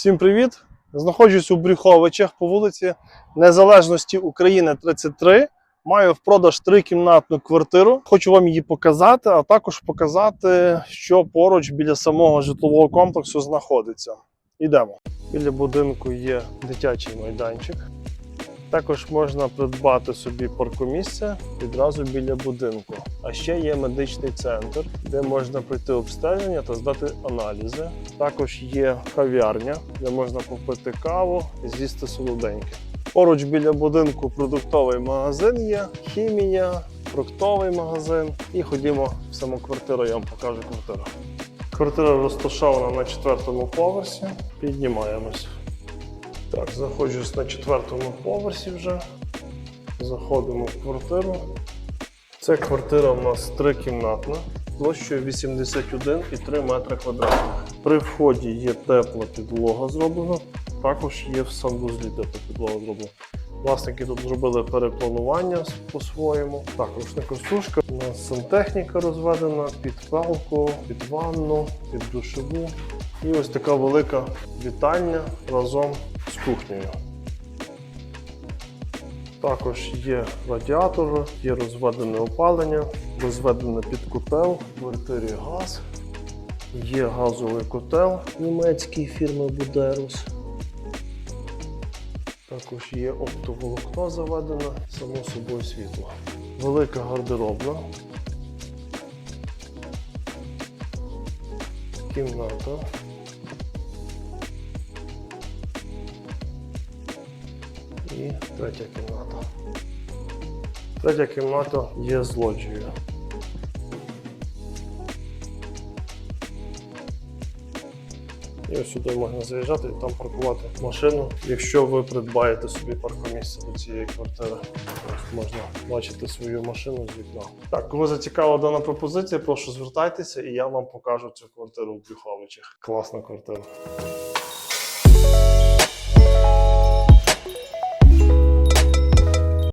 Всім привіт! Знаходжусь у Брюховичах по вулиці Незалежності України 33. Маю в продаж трикімнатну квартиру. Хочу вам її показати, а також показати, що поруч біля самого житлового комплексу знаходиться. Йдемо. Біля будинку є дитячий майданчик. Також можна придбати собі паркомісце відразу біля будинку. А ще є медичний центр, де можна пройти обстеження та здати аналізи. Також є кав'ярня, де можна купити каву і з'їсти солоденьке. Поруч біля будинку продуктовий магазин є, хімія, фруктовий магазин. І ходімо в саму квартиру, я вам покажу квартиру. Квартира розташована на четвертому поверсі. Піднімаємось. Так, знаходжусь на четвертому поверсі вже. Заходимо в квартиру. Це квартира у нас трикімнатна, площею 81,3 метри квадратних. При вході є тепла підлога зроблена, також є в санвузлі тепла підлога зроблена. Власники тут зробили перепланування по-своєму. Так, рушникова сушка. У нас сантехніка розведена під палку, під ванну, під душову. І ось така велика вітальня разом з кухнею. Також є радіатор, є розведене опалення, розведене під котел, в квартирі газ. Є газовий котел німецької фірми Buderus. Також є оптоволокно заведено, само собою світло. Велика гардеробна. Кімната. І третя кімната. Третя кімната є з. І ось сюди можна заїжджати і там паркувати машину. Якщо ви придбаєте собі паркомісце до цієї квартири, можна бачити свою машину з вікна. Так, кого зацікавила дана пропозиція, прошу звертайтеся, і я вам покажу цю квартиру в Брюховичах. Класна квартира.